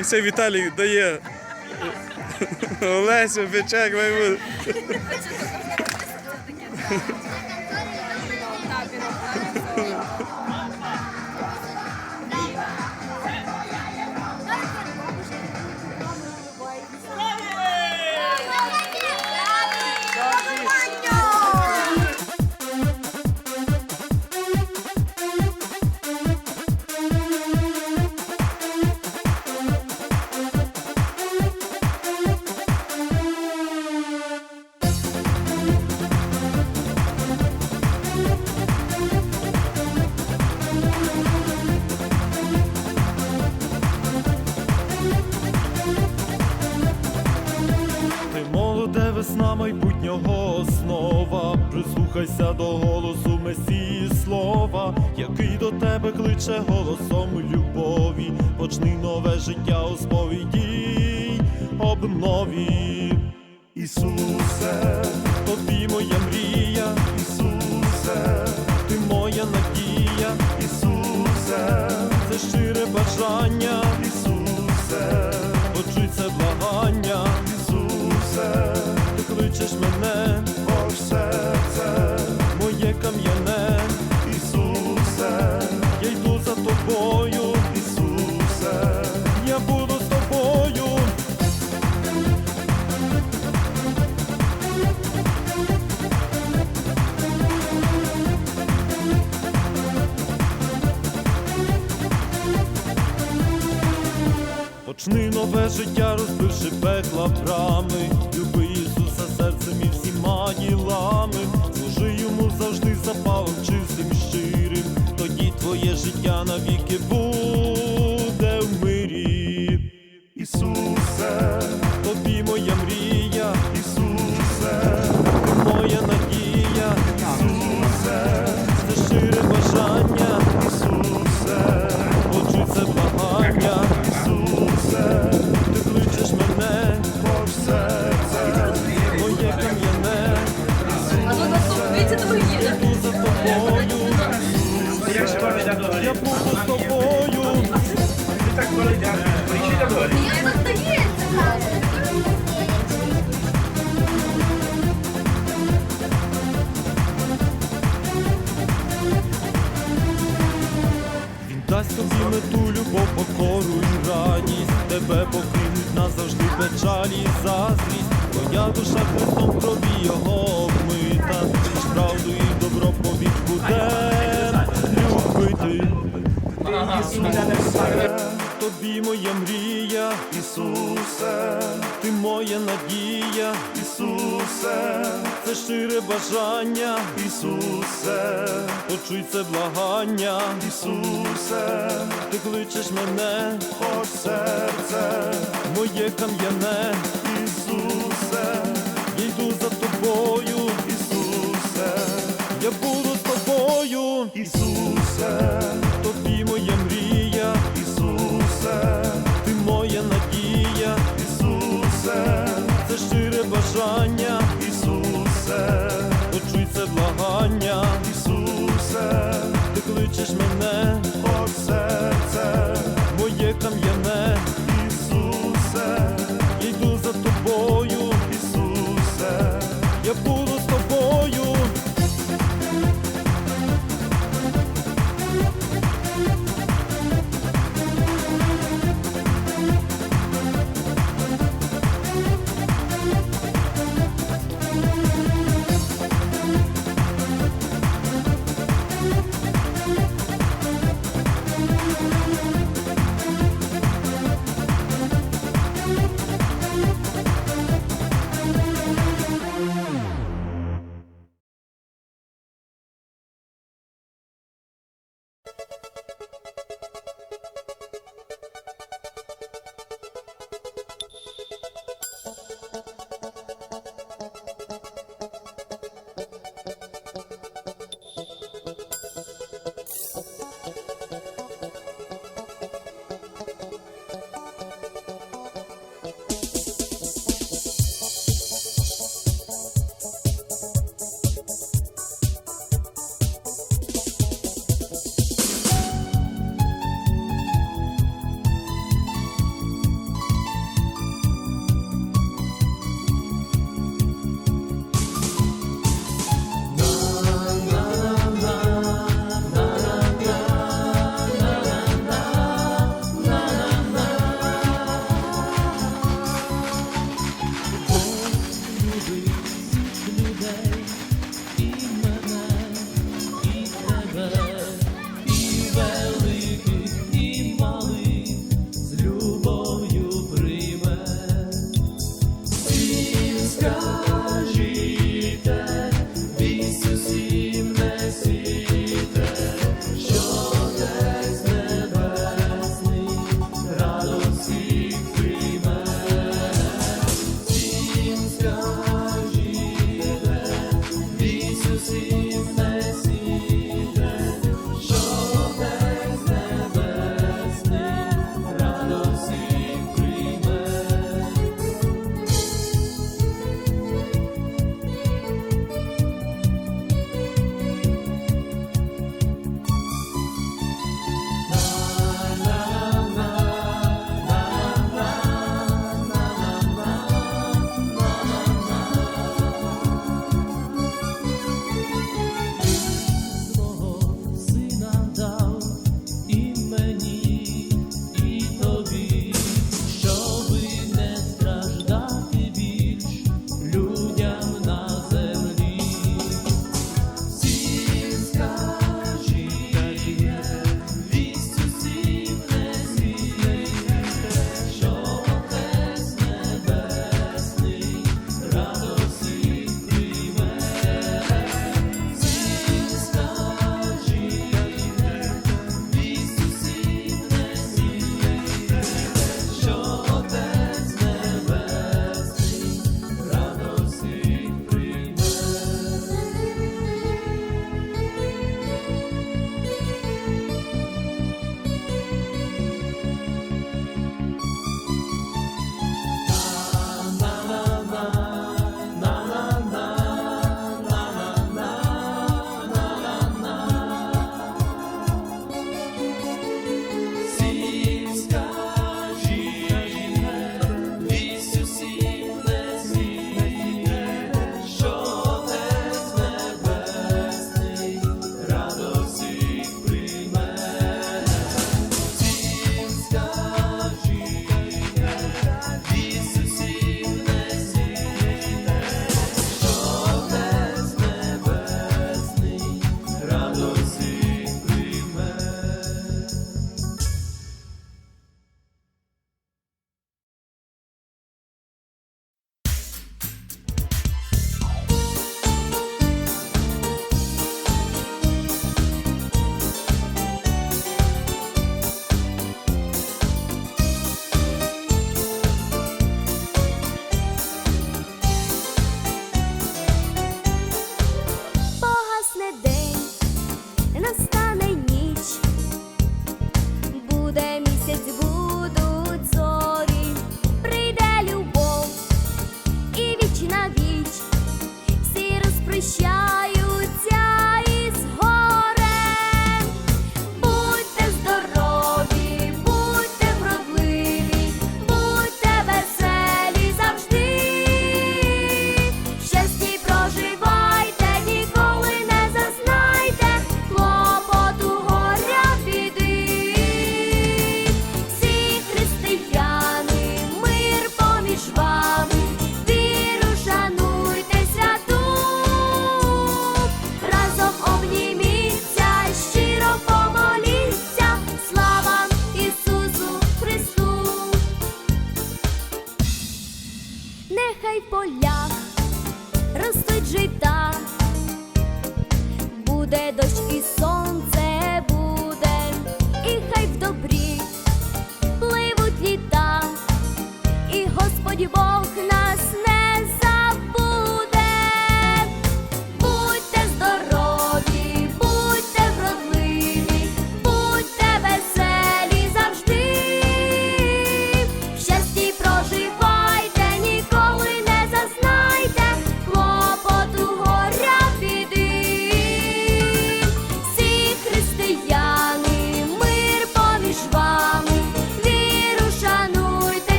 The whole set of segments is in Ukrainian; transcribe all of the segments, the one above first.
І це Віталій дає Олесю, печек, має весна майбутнього основа. Прислухайся до голосу Месії слова, який до тебе кличе голосом любові. Почни нове життя у сповіді, обнові. Ісусе, тобі моя мрія, Ісусе, ти моя надія, Ісусе, це щире бажання, Ісусе, почуй це благання, кличеш мене, о серце, моє кам'яне, Ісусе, я йду за тобою, Ісусе, я буду з тобою. Почни нове життя, розбивши пекла брами. Люби ділами. Служи йому завжди запалом чистим, щирим. Тоді твоє життя навіки буде в мирі. Ісусе, тобі моя мрія, Ісусе, ти моя надія, Ісусе, це щире бажання, тобою, я буду з тобою. Він дасть тобі мету, любов, покору і радість. Тебе покинуть назавжди печалі і заздрість. Твоя душа Христом крові його обмита. Правду і буде. Любити. Ісусе, тобі моя мрія, Ісусе, ти моя надія, Ісусе, це щире бажання, Ісусе, почуй це благання, Ісусе, ти кличеш мене, о серце, моє кам'яне, Ісусе, я йду за тобою,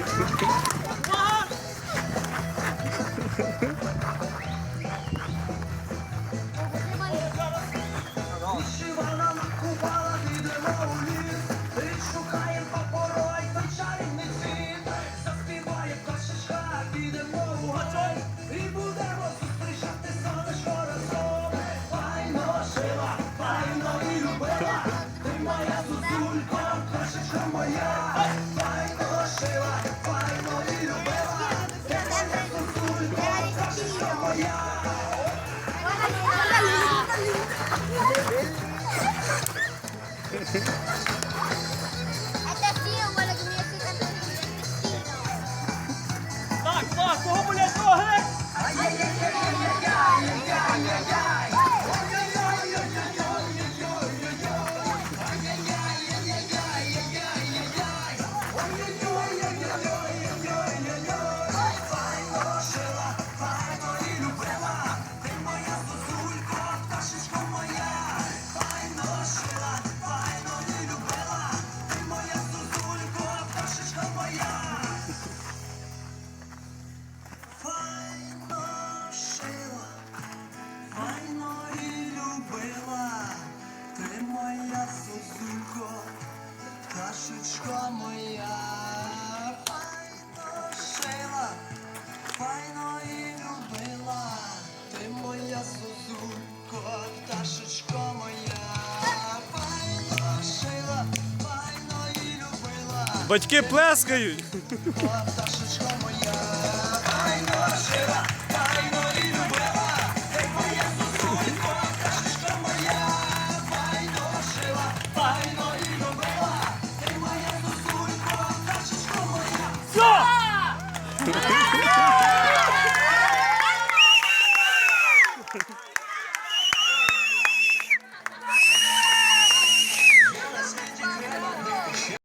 ハハハハ! Батьки плескають.